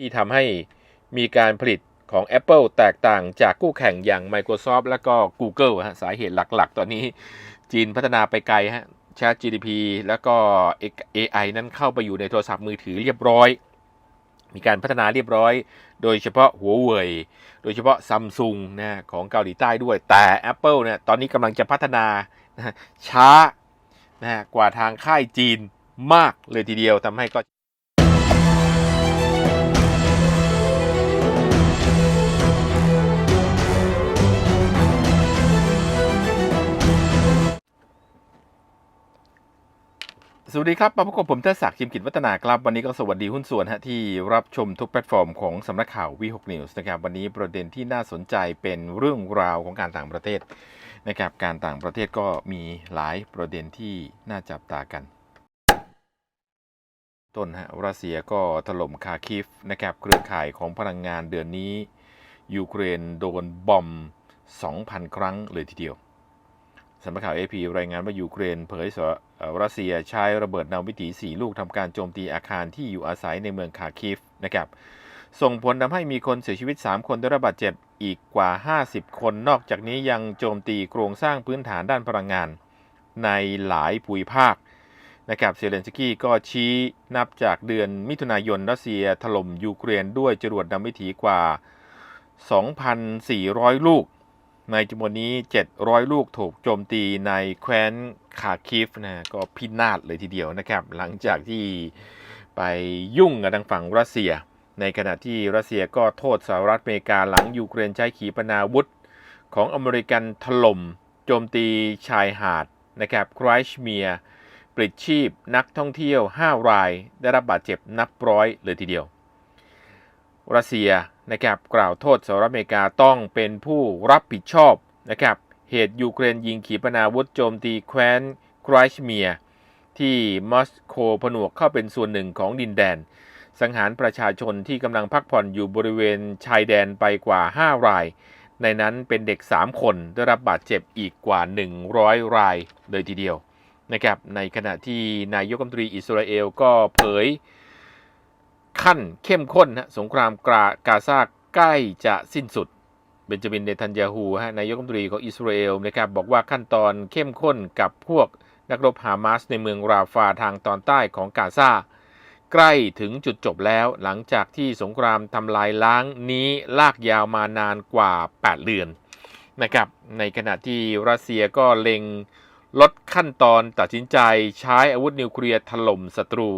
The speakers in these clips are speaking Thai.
ที่ทำให้มีการผลิตของ Apple แตกต่างจากคู่แข่งอย่าง Microsoft และก็ Google ฮะสาเหตุหลักๆ ตอนนี้จีนพัฒนาไปไกลฮะ Chat GDP แล้วก็ AI นั้นเข้าไปอยู่ในโทรศัพท์มือถือเรียบร้อย มีการพัฒนาเรียบร้อย โดยเฉพาะหัวเว่ยโดยเฉพาะซัมซุงนะของเกาหลีใต้ด้วย แต่ Apple เนี่ยตอนนี้กำลังจะพัฒนานะช้านะกว่าทางค่ายจีนมากเลยทีเดียวทำให้ก็ สวัสดีครับมาพบกับผมเทศศักดิ์คิมกิจวัฒนาครับ วันนี้ก็สวัสดีหุ้นส่วนฮะที่รับชมทุกแพลตฟอร์มของสำนักข่าววีหกนิวส์นะครับวันนี้ประเด็นที่น่าสนใจเป็นเรื่องราวของการต่างประเทศนะครับการต่างประเทศก็มีหลายประเด็นที่น่าจับตากัน ต้นฮะรัสเซียก็ถล่มคาคิฟนะครับเครือข่ายของพลังงานเดือนนี้ยูเครนโดนบอม 2,000 ครั้งเลยทีเดียว สำนักข่าว AP รายงานว่ายูเครนเผยสรัสเซียใช้ระเบิดนาวิถี 4 ลูกทำการโจมตีอาคารที่อยู่อาศัยในเมืองคาคิฟนะครับส่งผลทำให้มีคนเสียชีวิต 3 คนได้รับบาดเจ็บอีกกว่า 50 คน นอกจากนี้ยังโจมตีโครงสร้างพื้นฐานด้านพลังงาน ในหลายภูมิภาคนะครับเซเลนสกี้ก็ชี้นับจากเดือนมิถุนายนรัสเซียถล่มยูเครนด้วยจรวดนำวิถีกว่า 2,400 ลูก ในจำนวนนี้ 700 ลูกถูกโจมตีในแคว้นคาคิฟนะก็พินาศเลยทีเดียวนะครับ หลังจากที่ไปยุ่งกับทางฝั่งรัสเซีย ในขณะที่รัสเซียก็โทษสหรัฐอเมริกาหลังยูเครนใช้ขีปนาวุธ ของอเมริกันถล่มโจมตีชายหาดนะครับไครชเมียปลิดชีพนักท่องเที่ยว 5 ราย ได้รับบาดเจ็บนับร้อยเลยทีเดียว รัสเซียนะครับกล่าวโทษสหรัฐอเมริกาต้องเป็นผู้รับผิดชอบนะครับเหตุยูเครนยิงขีปนาวุธโจมตีแคว้นไครชเมีย ที่มอสโกผนวกเข้าเป็นส่วนหนึ่งของดินแดน สังหารประชาชนที่กำลังพักผ่อนอยู่บริเวณชายแดนไปกว่า 5 ราย ในนั้นเป็นเด็ก 3 คนได้รับบาดเจ็บอีกกว่า 100 รายเลยทีเดียวนะครับในขณะที่นายกรัฐมนตรีอิสราเอลก็เผย ขั้นเข้มข้นนะสงครามกากาซาใกล้จะสิ้นสุด เบนจามินเนทันยาฮูฮะนายกรัฐมนตรีของอิสราเอลนะครับบอกว่าขั้นตอนเข้มข้นกับพวกนักรบฮามาสในเมืองราฟาทางตอนใต้ของกาซาใกล้ถึงจุดจบแล้วหลังจากที่สงครามทำลายล้างนี้ลากยาวมานานกว่า 8 เดือนนะครับในขณะที่รัสเซียก็เล็งลดขั้นตอนตัดสินใจใช้อาวุธนิวเคลียร์ถล่มศัตรู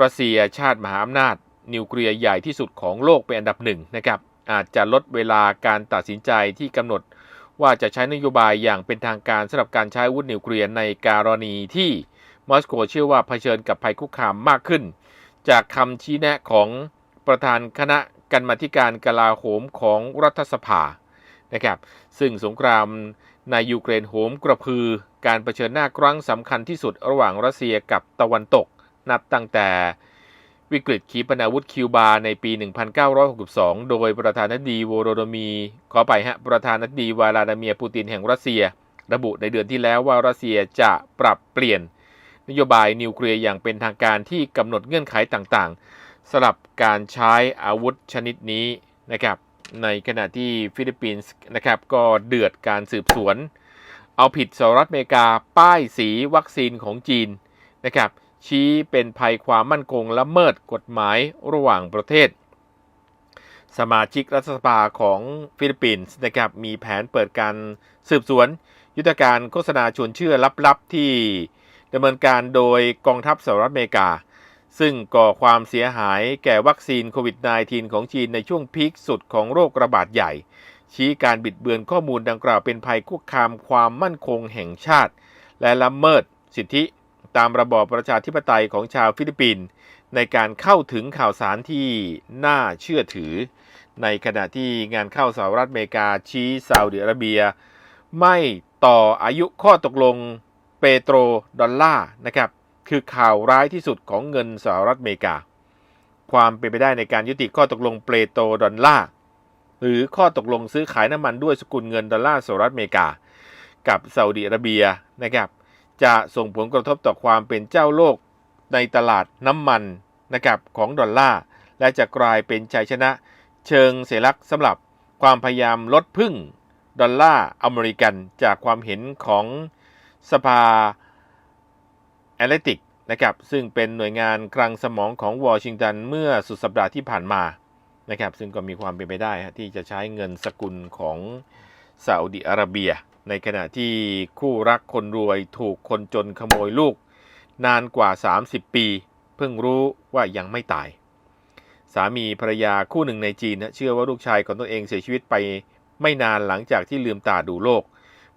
รัสเซียชาติมหาอำนาจ นิวเคลียร์ใหญ่ที่สุดของโลกเป็นอันดับหนึ่งนะครับอาจจะลดเวลาการตัดสินใจที่กำหนดว่าจะใช้นโยบายอย่างเป็นทางการสำหรับการใช้อาวุธนิวเคลียร์ในกรณีที่มอสโกเชื่อว่าเผชิญกับภัยคุกคามมากขึ้น จากคำชี้แนะของประธานคณะกรรมาธิการกลาโหมของรัฐสภานะครับซึ่งสงครามในยูเครนโหมกระพือการเผชิญหน้าครั้งสำคัญที่สุดระหว่างรัสเซียกับตะวันตก นับตั้งแต่วิกฤตขีปนาวุธคิวบาในปี 1962 โดยประธานาธิบดีโวโรโดมี ขอไปฮะ ประธานาธิบดีวลาดาเมียร์ปูตินแห่งรัสเซีย ระบุในเดือนที่แล้วว่ารัสเซียจะปรับเปลี่ยน นโยบายนิวเคลียร์อย่างเป็นทางการที่กำหนดเงื่อนไขต่างๆสำหรับการใช้อาวุธชนิดนี้นะครับ ในขณะที่ฟิลิปปินส์นะครับก็เดือดการสืบสวน เอาผิดสหรัฐอเมริกาป้ายสีวัคซีนของจีนนะครับ ชี้เป็นภัยความมั่นคงละเมิดกฎหมายระหว่างประเทศ สมาชิกรัฐสภาของฟิลิปปินส์นะครับมีแผนเปิดการสืบสวน ยุทธการโฆษณาชวนเชื่อลับๆที่ดำเนินการโดยกองทัพสหรัฐอเมริกา ซึ่งก่อความเสียหายแก่วัคซีนโควิด -19 ของจีนในช่วงพีคสุดของโรคระบาดใหญ่ ชี้การบิดเบือนข้อมูลดังกล่าวเป็นภัยคุกคามความมั่นคงแห่งชาติ และละเมิดสิทธิ ตามระบอบประชาธิปไตยของชาวฟิลิปปินส์ในการเข้าถึงข่าวสารที่น่าเชื่อถือ ในขณะที่งานเข้าสหรัฐอเมริกาชี้ซาอุดิอาระเบีย ไม่ต่ออายุข้อตกลงเปโตรดอลลาร์นะครับคือข่าวร้ายที่สุดของเงินสหรัฐอเมริกา ความเป็นไปได้ในการยุติข้อตกลงเปโตรดอลลาร์หรือข้อตกลงซื้อขายน้ำมันด้วยสกุลเงินดอลลาร์สหรัฐอเมริกา กับซาอุดิอาระเบียนะครับ จะส่งผลกระทบต่อความเป็นเจ้าโลกในตลาดน้ำมันนะครับของดอลลาร์และจะกลายเป็นชัยชนะเชิงเสลักสำหรับความพยายามลดพึ่งดอลลาร์อเมริกันจากความเห็นของสภาแอตเลติกนะครับซึ่งเป็นหน่วยงานคลังสมองของวอชิงตันเมื่อสุดสัปดาห์ที่ผ่านมานะครับซึ่งก็มีความเป็นไปได้ที่จะใช้เงินสกุลของซาอุดิอาระเบีย ในขณะที่คู่รักคนรวยถูกคนจนขโมยลูก นานกว่า 30 ปี เพิ่งรู้ว่ายังไม่ตาย สามีภรรยาคู่หนึ่งในจีนเชื่อว่าลูกชายของตนเองเสียชีวิตไปไม่นานหลังจากที่ลืมตาดูโลก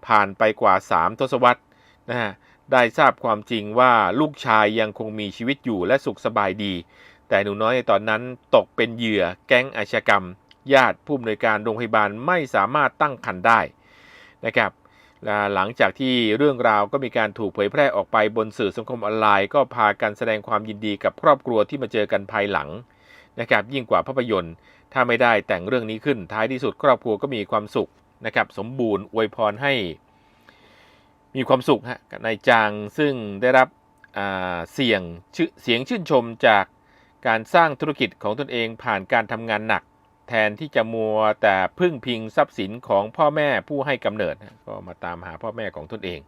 ผ่านไปกว่า 3 ทศวรรษนะฮะได้ทราบความจริงว่าลูกชายยังคงมีชีวิตอยู่และสุขสบายดี แต่หนูน้อยในตอนนั้นตกเป็นเหยื่อแก๊งอาชญากรรม ญาติผู้อำนวยการโรงพยาบาลไม่สามารถตั้งครรภ์ได้ นะครับหลังจากที่เรื่องราวก็มีการถูกเผยแพร่ออกไปบนสื่อสังคมออนไลน์ ก็พากันแสดงความยินดีกับครอบครัวที่มาเจอกันภายหลังนะครับยิ่งกว่าภาพยนตร์ ถ้าไม่ได้แต่งเรื่องนี้ขึ้นท้ายที่สุดครอบครัวก็มีความสุขนะครับสมบูรณ์อวยพรให้ มีความสุขฮะนายจางซึ่งได้รับเสียงเสียงชื่นชมจากการสร้างธุรกิจของตนเองผ่านการทำงานหนัก แทนที่จะมัวแต่พึ่งพิงทรัพย์สินของพ่อแม่ผู้ให้กำเนิด ก็มาตามหาพ่อแม่ของตนเอง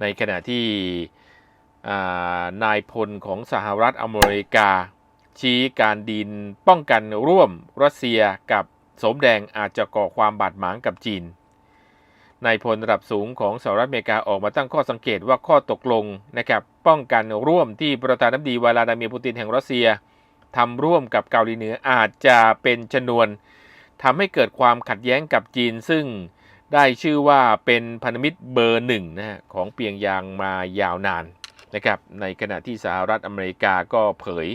ในขณะที่นายพลของสหรัฐอเมริกา ชี้การดินป้องกันร่วมรัสเซียกับสมแดงอาจจะก่อความบาดหมางกับจีนนายพลระดับสูงของสหรัฐอเมริกาออกมาตั้งข้อสังเกตว่าข้อตกลงนะครับป้องกันร่วมที่ประธานาธิบดีวลาดามิร์ปูตินแห่งรัสเซีย ทำร่วมกับเกาหลีเหนืออาจจะเป็นชนวนทำให้เกิดความขัดแย้งกับจีนซึ่งได้ชื่อว่าเป็นพันธมิตรเบอร์หนึ่งนะฮะของเปียงยางมายาวนานนะครับในขณะที่สหรัฐอเมริกาก็เผย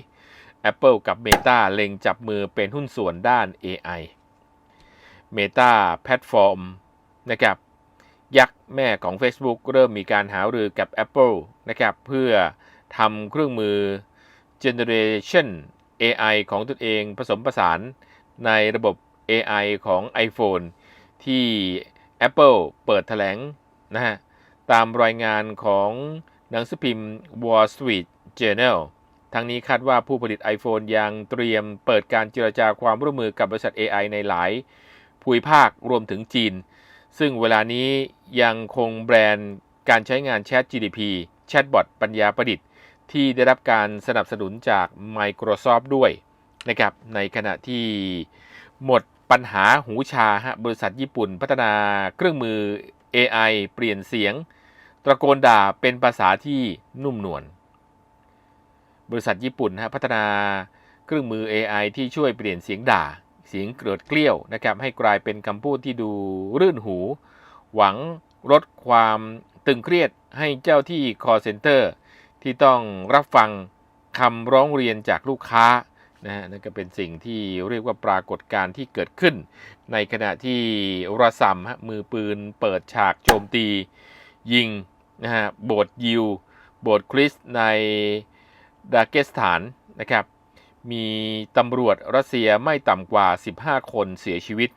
Apple กับ Meta เล็งจับมือเป็นหุ้นส่วนด้าน AI Meta แพลตฟอร์มนะครับยักษ์แม่ของ Facebook เริ่มมีการหารือกับ Apple นะครับเพื่อทำเครื่องมือ Generation AI ของตนเองผสมผสานในระบบ AI ของ iPhone ที่ Apple เปิดแถลงนะฮะตามรายงานของหนังสือพิมพ์ Wall Street Journal ทั้งนี้คาดว่าผู้ผลิต iPhone ยังเตรียมเปิดการเจรจาความร่วมมือกับบริษัท AI ในหลายภูมิภาครวมถึงจีน ซึ่งเวลานี้ยังคงแบรนด์การใช้งาน Chat GDP แชทบอทปัญญาประดิษฐ์ ที่ได้รับการสนับสนุนจาก Microsoft ด้วยนะครับในขณะที่หมดปัญหาหูชาฮะบริษัทญี่ปุ่นพัฒนาเครื่องมือ AI เปลี่ยนเสียง ตะโกนด่าเป็นภาษาที่นุ่มนวลบริษัทญี่ปุ่นฮะพัฒนาเครื่องมือ AI ที่ช่วยเปลี่ยนเสียงด่า เสียงเกริดเกลี้ยวนะครับให้กลายเป็นคำพูดที่ดูรื่นหู หวังลดความตึงเครียดให้เจ้าที่ call center ที่ต้องรับฟังคำร้องเรียนจากลูกค้านะฮะนั่นก็เป็นสิ่งที่เรียกว่าปรากฏการณ์ที่เกิดขึ้น ในขณะที่ระซัมฮะมือปืนเปิดฉากโจมตี ยิงนะฮะโบสถ์ยิว โบสถ์คริสต์ในดาเกสถานนะครับ มีตำรวจรัสเซียไม่ต่ำกว่า 15 คนเสียชีวิต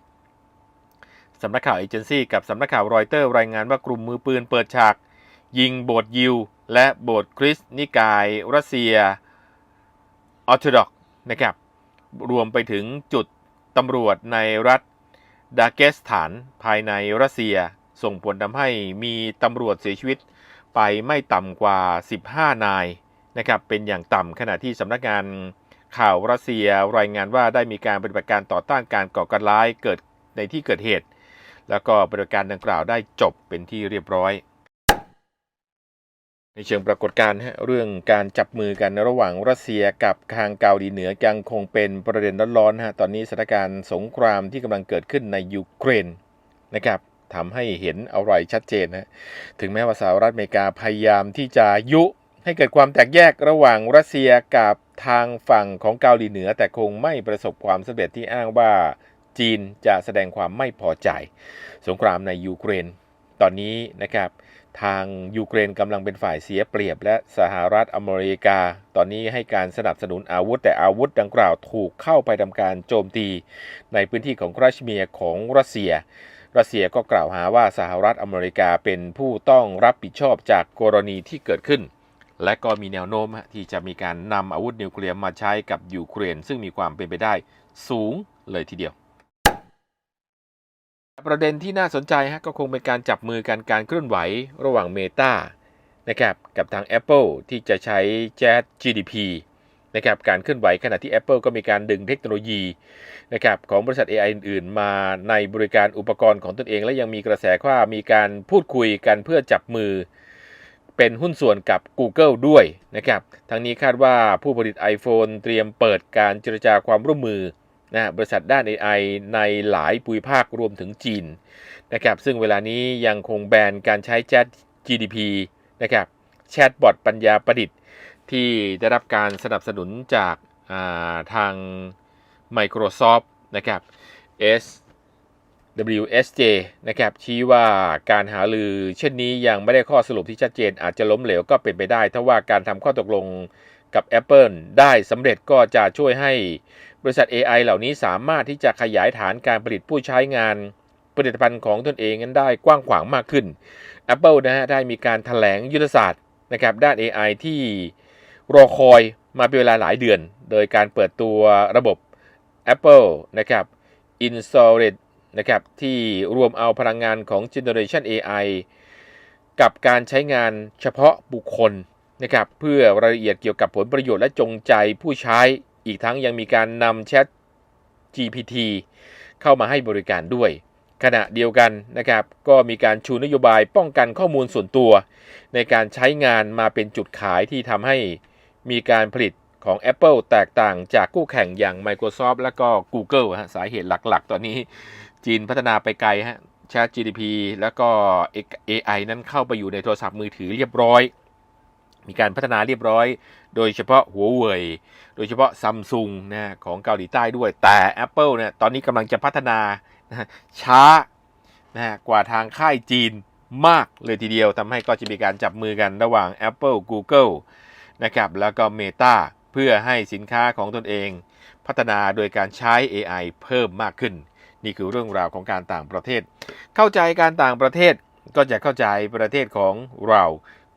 สำนักข่าวเอเจนซี่กับสำนักข่าวรอยเตอร์รายงานว่ากลุ่มมือปืนเปิดฉาก ยิงโบสถ์ยิว และโบสถ์คริสต์นิกายรัสเซียออร์โธดอกนะครับ รวมไปถึงจุดตำรวจในรัฐดาเกสถานภายในรัสเซีย ส่งผลทำให้มีตำรวจเสียชีวิตไปไม่ต่ำกว่า 15 นายนะครับเป็นอย่างต่ำขณะที่สำนักงานข่าวรัสเซียรายงานว่าได้มีการปฏิบัติการต่อต้านการก่อการร้ายเกิดในที่เกิดเหตุ แล้วก็ปฏิบัติการดังกล่าวได้จบเป็นที่เรียบร้อย ในเชิงปรากฏการณ์ฮะเรื่องการจับมือกันระหว่างรัสเซียกับทางเกาหลีเหนือยังคงเป็นประเด็นร้อนๆฮะตอนนี้สถานการณ์สงครามที่กำลังเกิดขึ้นในยูเครนนะครับทำให้เห็นอะไรชัดเจนนะถึงแม้ว่าสหรัฐอเมริกาพยายามที่จะยุให้เกิดความแตกแยกระหว่างรัสเซียกับทางฝั่งของเกาหลีเหนือ แต่คงไม่ประสบความสำเร็จที่อ้างว่าจีนจะแสดงความไม่พอใจ สงครามในยูเครน ตอนนี้นะครับ ทางยูเครนกำลังเป็นฝ่ายเสียเปรียบ และสหรัฐอเมริกา ตอนนี้ให้การสนับสนุนอาวุธ แต่อาวุธดังกล่าวถูกเข้าไปทำการโจมตี ในพื้นที่ของครัชเมียร์ของรัสเซีย รัสเซียก็กล่าวหาว่าสหรัฐอเมริกาเป็นผู้ต้องรับผิดชอบจากกรณีที่เกิดขึ้น และก็มีแนวโน้มที่จะมีการนำอาวุธนิวเคลียร์มาใช้กับยูเครน ซึ่งมีความเป็นไปได้สูงเลยทีเดียว ประเด็นที่น่าสนใจฮะก็คงเป็นการจับมือกันการเคลื่อนไหวระหว่าง Meta นะครับกับทาง Apple ที่จะใช้ Chat GDP นะครับการเคลื่อนไหวขณะที่ Apple ก็มีการดึงเทคโนโลยีนะครับของบริษัท AI อื่นๆ มาในบริการอุปกรณ์ของตนเอง และยังมีกระแสว่ามีการพูดคุยกันเพื่อจับมือ เป็นหุ้นส่วนกับ Google ด้วยนะครับทั้งนี้คาดว่าผู้ผลิต iPhone เตรียมเปิดการเจรจาความร่วมมือ นะบริษัทด้าน AI ในหลายภูมิภาครวมถึงจีนนะครับซึ่งเวลานี้ยังคงแบนการใช้ Chat GDP นะครับแชทบอทปัญญาประดิษฐ์ ที่ได้รับการสนับสนุนจากาทาง Microsoft นะครับ S WSJ นะครับชี้ว่าการหาลือเช่นนี้ยังไม่ได้ข้อสรุปที่ชัดเจน อาจจะล้มเหลวก็เป็นไปได้ถ้าว่าการทำข้อตกลงกับ Apple ได้สำเร็จก็จะช่วยให้ ริษัท AI เหล่านี้สามารถที่จะขยายฐานการผลิตผู้ใช้งานผลิตภัณฑ์ของตนเองนั้นได้กว้างขวางมากขึ้น Apple นะฮะได้มีการถแถลงยุทธศาสตร์นะครับด้าน AI ที่รอคอยมาเป็นเวลาหลายเดือน โดยการเปิดตัวระบบ Apple นะครับ i n s o r a t นะครับที่รวมเอาพลังงานของ Generation AI กับการใช้งานเฉพาะบุคคลนะครับเพื่อรายละเอียดเกี่ยวกับผลประโยชน์และจงใจผู้ใช้ อีกทั้งยังมีการนำ Chat GPT เข้ามาให้บริการด้วย ขณะเดียวกันนะครับ ก็มีการชูนโยบายป้องกันข้อมูลส่วนตัว ในการใช้งานมาเป็นจุดขายที่ทำให้มีการผลิตของ Apple แตกต่างจากคู่แข่งอย่าง Microsoft และก็ Google ฮะสาเหตุหลักๆ ตอนนี้จีนพัฒนาไปไกลฮะ Chat GDP แล้วก็ AI นั้นเข้าไปอยู่ในโทรศัพท์มือถือเรียบร้อย มีการพัฒนาเรียบร้อย โดยเฉพาะหัวเว่ยโดยเฉพาะซัมซุงนะของเกาหลีใต้ด้วย แต่ Apple เนี่ยตอนนี้กำลังจะพัฒนานะช้านะฮะกว่าทางค่ายจีนมากเลยทีเดียวทำให้ก็จะมีการจับมือกันระหว่าง Apple Google นะครับแล้วก็ Meta เพื่อให้สินค้าของตนเอง พัฒนาโดยการใช้ AI เพิ่มมากขึ้น นี่คือเรื่องราวของการต่างประเทศ เข้าใจการต่างประเทศก็จะเข้าใจประเทศของเรา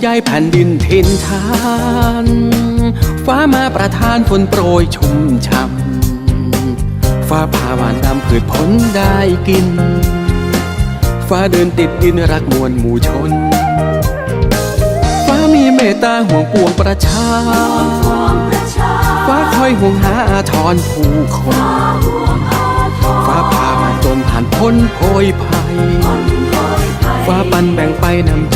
ใยแผ่นดินทินทาน ฟ้ามาประทานฝนโปรยชุ่มช่ำฟ้าพาหวานนำพืชผลได้กิน ฟ้าเดินติดดินรักมวลหมู่ชน ฟ้ามีเมตตาห่วงปวงประชา ฟ้าคอยห่วงหาอาทรผู้คน ฟ้าพามาจนผ่านพ้นโพยภัย ฟ้าปันแบ่งไปนำ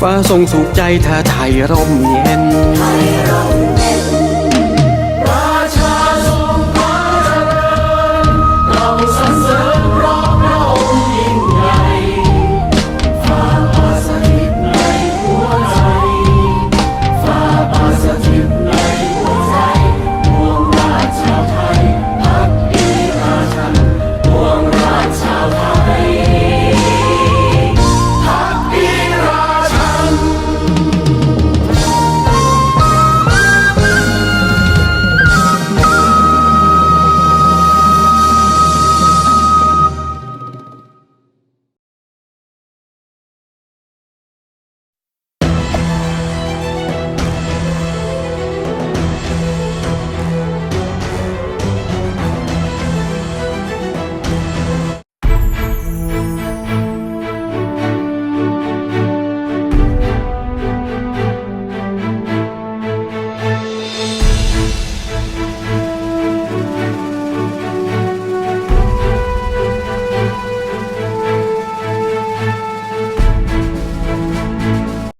ฟ้าทรงสุขใจถ้าไทยร่มเย็น